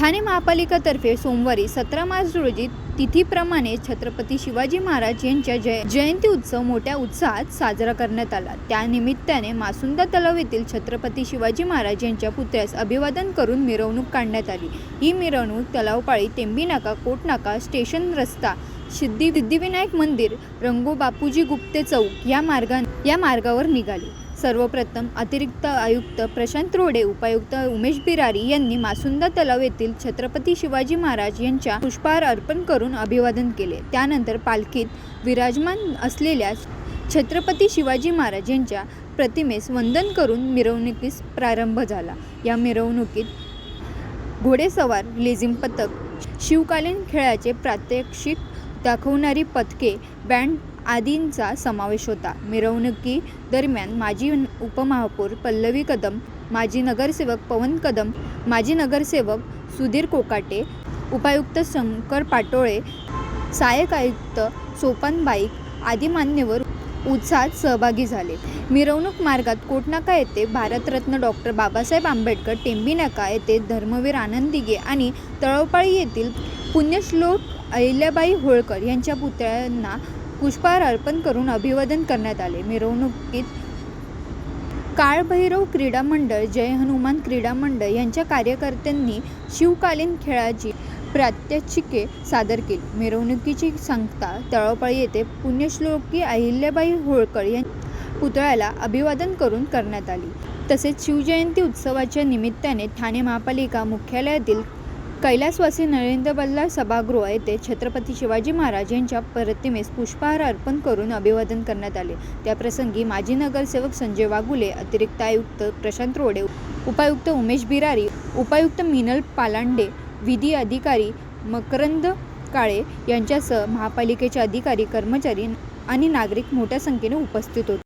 ठाणे महापालिकातर्फे सोमवारी सतरा मार्च रोजी तिथीप्रमाणे छत्रपती शिवाजी महाराज यांच्या जय जयंती उत्सव मोठ्या उत्साहात साजरा करण्यात आला. त्यानिमित्ताने मासुंदा तलाव येथील छत्रपती शिवाजी महाराज यांच्या पुतळ्यास अभिवादन करून मिरवणूक काढण्यात आली. ही मिरवणूक तलावपाळी तेंबीनाका कोटनाका स्टेशन रस्ता सिद्धी सिद्धिविनायक मंदिर रंगो बापूजी गुप्ते चौक या मार्गा या मार्गावर निघाली. सर्वप्रथम अतिरिक्त आयुक्त प्रशांत रोडे उपायुक्त उमेश बिरारी यांनी मासुंदा तलाव येथील छत्रपती शिवाजी महाराज यांच्या पुष्पहार अर्पण करून अभिवादन केले. त्यानंतर पालखीत विराजमान असलेल्या छत्रपती शिवाजी महाराज यांच्या प्रतिमेस वंदन करून मिरवणुकीस प्रारंभ झाला. या मिरवणुकीत घोडेसवार लेझिम पथक शिवकालीन खेळाचे प्रात्यक्षिक दाखवणारी पथके बँड आदींचा समावेश होता. मिरवणुकी दरम्यान माजी उपमहापौर पल्लवी कदम माजी नगरसेवक पवन कदम माजी नगरसेवक सुधीर कोकाटे उपायुक्त शंकर पाटोळे सहाय्यक आयुक्त सोपान बाईक आदी मान्यवर उत्साहात सहभागी झाले. मिरवणूक मार्गात कोटनाका येथे भारतरत्न डॉक्टर बाबासाहेब आंबेडकर टेंबीनाका येथे धर्मवीर आनंदिगे आणि तळवपाळी येथील पुण्यश्लोक अहिल्याबाई होळकर यांच्या पुतळ्यांना पुष्पहार अर्पण करून अभिवादन करण्यात आले. मिरवणुकीत काळभैरव क्रीडा मंडळ जय हनुमान क्रीडा मंडळ यांच्या कार्यकर्त्यांनी शिवकालीन खेळाची प्रात्यक्षिके सादर केली. मिरवणुकीची सांगता तळवपाळी येथे पुण्यश्लोकी अहिल्याबाई होळकर या पुतळ्याला अभिवादन करून करण्यात आली. तसेच शिवजयंती उत्सवाच्या निमित्ताने ठाणे महापालिका मुख्यालयातील कैलासवासी नरेंद्र बल्लाळ सभागृह येथे छत्रपती शिवाजी महाराज यांच्या प्रतिमेस पुष्पहार अर्पण करून अभिवादन करण्यात आले. त्याप्रसंगी माजी नगरसेवक संजय वाघुले अतिरिक्त आयुक्त प्रशांत रोडे उपायुक्त उमेश बिरारी उपायुक्त मिनल पालांडे विधी अधिकारी मकरंद काळे यांच्यासह महापालिकेचे अधिकारी कर्मचारी आणि नागरिक मोठ्या संख्येने उपस्थित होते.